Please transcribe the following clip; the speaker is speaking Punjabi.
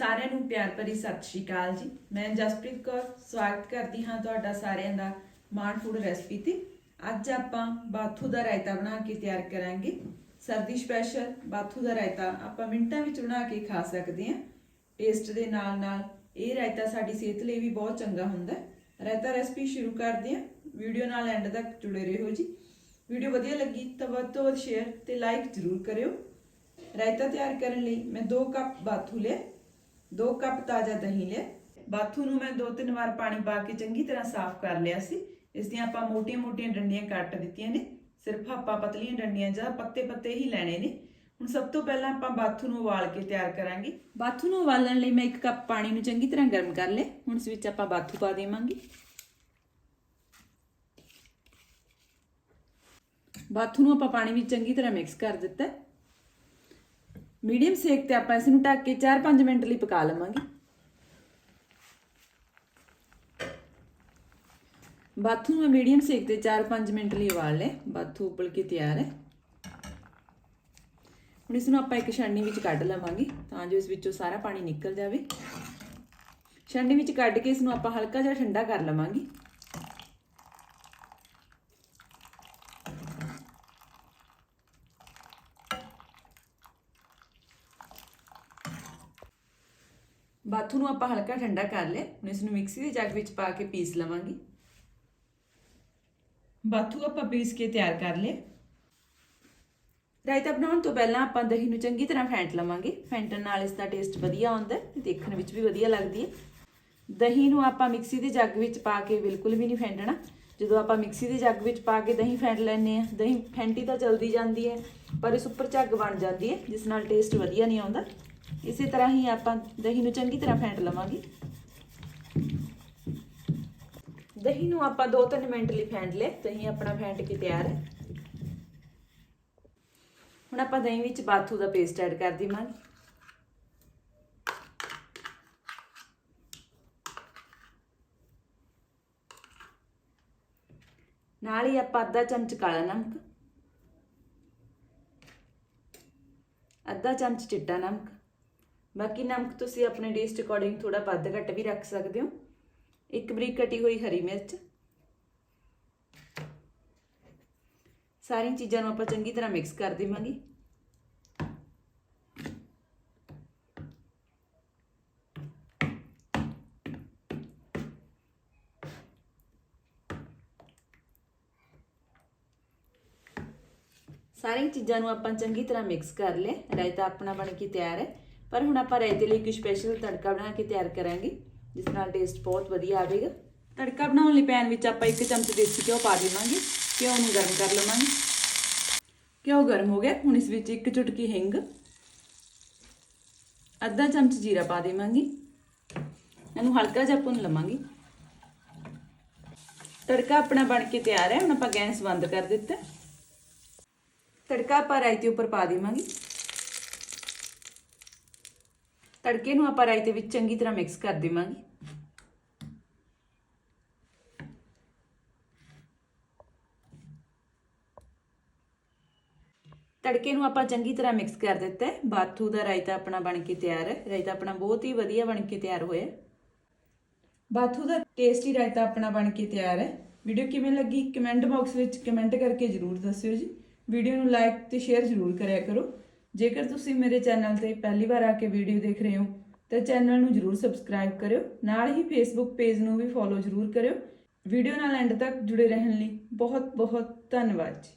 ਸਾਰਿਆਂ ਨੂੰ ਪਿਆਰ ਭਰੀ ਸਤਿ ਸ਼੍ਰੀ ਅਕਾਲ ਜੀ। ਮੈਂ ਜਸਪ੍ਰੀਤ ਕੌਰ, ਸਵਾਗਤ ਕਰਦੀ ਹਾਂ ਤੁਹਾਡਾ ਸਾਰਿਆਂ ਦਾ ਮਾਣ ਫੂਡ ਰੈਸਪੀ ਤੇ। ਅੱਜ ਆਪਾਂ ਬਾਥੂ ਦਾ ਰਾਇਤਾ ਬਣਾ ਕੇ ਤਿਆਰ ਕਰਾਂਗੇ। ਸਰਦੀ ਸਪੈਸ਼ਲ ਬਾਥੂ ਦਾ ਰਾਇਤਾ ਆਪਾਂ ਮਿੰਟਾਂ ਵਿੱਚ ਬਣਾ ਕੇ ਖਾ ਸਕਦੇ ਹਾਂ। ਟੇਸਟ ਦੇ ਨਾਲ ਨਾਲ ਇਹ ਰਾਇਤਾ ਸਾਡੀ ਸਿਹਤ ਲਈ ਵੀ ਬਹੁਤ ਚੰਗਾ ਹੁੰਦਾ ਹੈ। ਰਾਇਤਾ ਰੈਸਪੀ ਸ਼ੁਰੂ ਕਰਦੇ ਹਾਂ। ਵੀਡੀਓ ਨਾਲ ਐਂਡ ਤੱਕ ਜੁੜੇ ਰਹੋ ਜੀ। ਵੀਡੀਓ ਵਧੀਆ ਲੱਗੀ ਤਾਂ ਵੱਧ ਤੋਂ ਵੱਧ ਸ਼ੇਅਰ ਤੇ ਲਾਈਕ ਜ਼ਰੂਰ ਕਰਿਓ। ਰਾਇਤਾ ਤਿਆਰ ਕਰਨ ਲਈ ਮੈਂ 2 ਕੱਪ ਬਾਥੂ ਲਿਆ। 2 ਕੱਪ ਤਾਜ਼ਾ ਦਹੀਂ ਲਿਆ। ਬਾਥੂ ਨੂੰ ਮੈਂ 2-3 ਵਾਰ ਪਾਣੀ ਪਾ ਕੇ ਚੰਗੀ ਤਰ੍ਹਾਂ ਸਾਫ਼ ਕਰ ਲਿਆ ਸੀ। ਇਸ ਦੀਆਂ ਆਪਾਂ ਮੋਟੀਆਂ-ਮੋਟੀਆਂ ਡੰਡੀਆਂ ਕੱਟ ਦਿੱਤੀਆਂ ਨੇ। ਸਿਰਫ ਆਪਾਂ ਪਤਲੀਆਂ ਡੰਡੀਆਂ ਜਾਂ ਪੱਤੇ-ਪੱਤੇ ਹੀ ਲੈਣੇ ਨੇ। ਹੁਣ ਸਭ ਤੋਂ ਪਹਿਲਾਂ ਆਪਾਂ ਬਾਥੂ ਨੂੰ ਉਬਾਲ ਕੇ ਤਿਆਰ ਕਰਾਂਗੇ। ਬਾਥੂ ਨੂੰ ਉਬਾਲਣ ਲਈ ਮੈਂ 1 ਕੱਪ ਪਾਣੀ ਨੂੰ ਚੰਗੀ ਤਰ੍ਹਾਂ ਗਰਮ ਕਰ ਲਿਆ। ਹੁਣ ਇਸ ਵਿੱਚ ਆਪਾਂ ਬਾਥੂ ਪਾ ਦੇਵਾਂਗੇ। ਬਾਥੂ ਨੂੰ ਆਪਾਂ ਪਾਣੀ ਵਿੱਚ ਚੰਗੀ ਤਰ੍ਹਾਂ ਮਿਕਸ ਕਰ ਦਿੱਤਾ। ਮੀਡੀਅਮ ਸੇਕ ਤੇ ਆਪਾਂ ਇਸ ਨੂੰ ਢੱਕ ਕੇ 4-5 ਮਿੰਟ ਲਈ ਪਕਾ ਲਵਾਂਗੇ। ਬਾਥੂ ਨੂੰ ਮੈਂ ਮੀਡੀਅਮ ਸੇਕ ਤੇ 4-5 ਮਿੰਟ ਲਈ ਉਬਾਲ ਲਿਆ। ਬਾਥੂ ਉਬਲ ਕੇ ਤਿਆਰ ਹੈ। ਹੁਣ ਇਸ ਨੂੰ ਆਪਾਂ ਇੱਕ ਛਾਣਨੀ ਵਿੱਚ ਕੱਢ ਲਵਾਂਗੇ ਤਾਂ ਜੋ ਇਸ ਵਿੱਚੋਂ ਸਾਰਾ ਪਾਣੀ ਨਿਕਲ ਜਾਵੇ। ਛਾਣਨੀ ਵਿੱਚ ਕੱਢ ਕੇ ਇਸ ਨੂੰ ਆਪਾਂ ਹਲਕਾ ਜਿਹਾ ਠੰਡਾ ਕਰ ਲਵਾਂਗੇ। ਬਾਥੂ ਨੂੰ ਆਪਾਂ ਹਲਕਾ ਠੰਡਾ ਕਰ ਲਿਆ। ਹੁਣ ਇਸ ਨੂੰ ਮਿਕਸੀ ਦੇ ਜੱਗ ਵਿੱਚ ਪਾ ਕੇ ਪੀਸ ਲਵਾਂਗੇ। ਬਾਥੂ ਆਪਾਂ ਪੀਸ ਕੇ ਤਿਆਰ ਕਰ ਲਿਆ ਰਾਇਤਾ ਬਣਾਉਣ ਤੋਂ ਪਹਿਲਾਂ ਆਪਾਂ ਦਹੀਂ ਨੂੰ ਚੰਗੀ ਤਰ੍ਹਾਂ ਫੈਂਟ ਲਵਾਂਗੇ। ਫੈਂਟਣ ਨਾਲ ਇਸ ਦਾ ਟੇਸਟ ਵਧੀਆ ਆਉਂਦਾ ਤੇ ਦੇਖਣ ਵਿੱਚ ਵੀ ਵਧੀਆ ਲੱਗਦੀ ਹੈ। ਦਹੀਂ ਨੂੰ ਆਪਾਂ ਮਿਕਸੀ ਦੇ ਜੱਗ ਵਿੱਚ ਪਾ ਕੇ ਬਿਲਕੁਲ ਵੀ ਨਹੀਂ ਫੈਂਟਣਾ। ਜਦੋਂ ਆਪਾਂ ਮਿਕਸੀ ਦੇ ਜੱਗ ਵਿੱਚ ਪਾ ਕੇ ਦਹੀਂ ਫੈਂਟ ਲੈਂਦੇ ਆ ਦਹੀਂ ਫੈਂਟੀ ਤਾਂ ਜਲਦੀ ਜਾਂਦੀ ਹੈ ਪਰ ਇਸ ਉੱਪਰ ਝੱਗ ਬਣ ਜਾਂਦੀ ਹੈ ਜਿਸ ਨਾਲ ਟੇਸਟ ਵਧੀਆ ਨਹੀਂ ਆਉਂਦਾ। ਇਸੇ ਤਰ੍ਹਾਂ ਹੀ ਆਪਾਂ ਦਹੀਂ ਨੂੰ ਚੰਗੀ ਤਰ੍ਹਾਂ ਫੈਂਟ ਲਵਾਂਗੇ। ਦਹੀਂ ਨੂੰ ਆਪਾਂ 2-3 ਮਿੰਟ ਲਈ ਫੈਂਟ ਲਿਆ ਦਹੀਂ ਆਪਣਾ ਫੈਂਟ ਕੇ ਤਿਆਰ ਹੈ। ਹੁਣ ਆਪਾਂ ਦਹੀਂ ਵਿੱਚ ਬਾਥੂ ਦਾ ਪੇਸਟ ਐਡ ਕਰ ਦੇਵਾਂਗੇ। ਨਾਲ ਹੀ ਆਪਾਂ ਅੱਧਾ ਚਮਚ ਕਾਲਾ ਨਮਕ, ਅੱਧਾ ਚਮਚ ਚਿੱਟਾ ਨਮਕ ਬਾਕੀ ਨਮਕ ਤੁਸੀਂ ਆਪਣੇ ਟੇਸਟ ਅਕੋਰਡਿੰਗ ਥੋੜਾ ਵੱਧ ਘੱਟ ਵੀ ਰੱਖ ਸਕਦੇ ਹੋ। ਇੱਕ ਬਰੀਕ ਕਟੀ ਹੋਈ ਹਰੀ ਮਿਰਚ। ਸਾਰੀਆਂ ਚੀਜ਼ਾਂ ਨੂੰ ਆਪਾਂ ਚੰਗੀ ਤਰ੍ਹਾਂ ਮਿਕਸ ਕਰ ਦੇਵਾਂਗੇ। ਸਾਰੀਆਂ ਚੀਜ਼ਾਂ ਨੂੰ ਆਪਾਂ ਚੰਗੀ ਤਰ੍ਹਾਂ ਮਿਕਸ ਕਰ ਲਿਆ। ਰਾਇਤਾ ਆਪਣਾ ਬਣ ਕੇ ਤਿਆਰ ਹੈ। ਪਰ ਹੁਣ ਆਪਾਂ ਰਾਇਤੇ ਲਈ ਇੱਕ ਸਪੈਸ਼ਲ ਤੜਕਾ ਬਣਾ ਕੇ ਤਿਆਰ ਕਰਾਂਗੇ, ਜਿਸ ਨਾਲ ਟੇਸਟ ਬਹੁਤ ਵਧੀਆ ਆਵੇਗਾ। ਤੜਕਾ ਬਣਾਉਣ ਲਈ ਪੈਨ ਵਿੱਚ ਆਪਾਂ ਇੱਕ ਚਮਚ ਦੇਸੀ ਘਿਓ ਪਾ ਦੇਵਾਂਗੇ, ਘਿਓ ਨੂੰ ਗਰਮ ਕਰ ਲਵਾਂਗੇ। ਘਿਓ ਗਰਮ ਹੋ ਗਿਆ, ਹੁਣ ਇਸ ਵਿੱਚ ਇੱਕ ਚੁਟਕੀ ਹਿੰਗ, ਅੱਧਾ ਚਮਚ ਜੀਰਾ ਪਾ ਦੇਵਾਂਗੇ। ਇਹਨੂੰ ਹਲਕਾ ਜਿਹਾ ਭੁੰਨ ਲਵਾਂਗੇ। ਤੜਕਾ ਆਪਣਾ ਬਣ ਕੇ ਤਿਆਰ ਹੈ, ਹੁਣ ਆਪਾਂ ਗੈਸ ਬੰਦ ਕਰ ਦਿੱਤਾ। ਤੜਕਾ ਆਪਾਂ ਰਾਇਤੇ ਉੱਪਰ ਪਾ ਦੇਵਾਂਗੇ। ਤੜਕੇ ਨੂੰ ਆਪਾਂ ਰਾਈ ਦੇ ਵਿੱਚ ਚੰਗੀ ਤਰ੍ਹਾਂ ਮਿਕਸ ਕਰ ਦੇਵਾਂਗੇ। ਤੜਕੇ ਨੂੰ ਆਪਾਂ ਚੰਗੀ ਤਰ੍ਹਾਂ ਮਿਕਸ ਕਰ ਦਿੱਤਾ ਹੈ। ਬਾਥੂ ਦਾ ਰਾਇਤਾ ਆਪਣਾ ਬਣ ਕੇ ਤਿਆਰ ਹੈ। ਰਾਇਤਾ ਆਪਣਾ ਬਹੁਤ ਹੀ ਵਧੀਆ ਬਣ ਕੇ ਤਿਆਰ ਹੋਇਆ ਬਾਥੂ ਦਾ ਟੇਸਟੀ ਰਾਇਤਾ ਆਪਣਾ ਬਣ ਕੇ ਤਿਆਰ ਹੈ। ਵੀਡੀਓ ਕਿਵੇਂ ਲੱਗੀ ਕਮੈਂਟ ਬਾਕਸ ਵਿੱਚ ਕਮੈਂਟ ਕਰਕੇ ਜਰੂਰ ਦੱਸਿਓ ਜੀ। ਵੀਡੀਓ ਨੂੰ ਲਾਈਕ ਤੇ ਸ਼ੇਅਰ ਜਰੂਰ ਕਰਿਆ ਕਰੋ। ਜੇਕਰ ਤੁਸੀਂ ਮੇਰੇ ਚੈਨਲ ਤੇ ਪਹਿਲੀ ਵਾਰ ਆ ਕੇ ਵੀਡੀਓ ਦੇਖ ਰਹੇ ਹੋ, ਤਾਂ ਚੈਨਲ ਨੂੰ ਜਰੂਰ ਸਬਸਕ੍ਰਾਈਬ ਕਰਿਓ, ਨਾਲ ਹੀ ਫੇਸਬੁੱਕ ਪੇਜ ਨੂੰ ਵੀ ਫੋਲੋ ਜਰੂਰ ਕਰਿਓ। ਵੀਡੀਓ ਨਾਲ ਐਂਡ ਤੱਕ ਜੁੜੇ ਰਹਿਣ ਲਈ ਬਹੁਤ ਬਹੁਤ ਧੰਨਵਾਦ ਜੀ।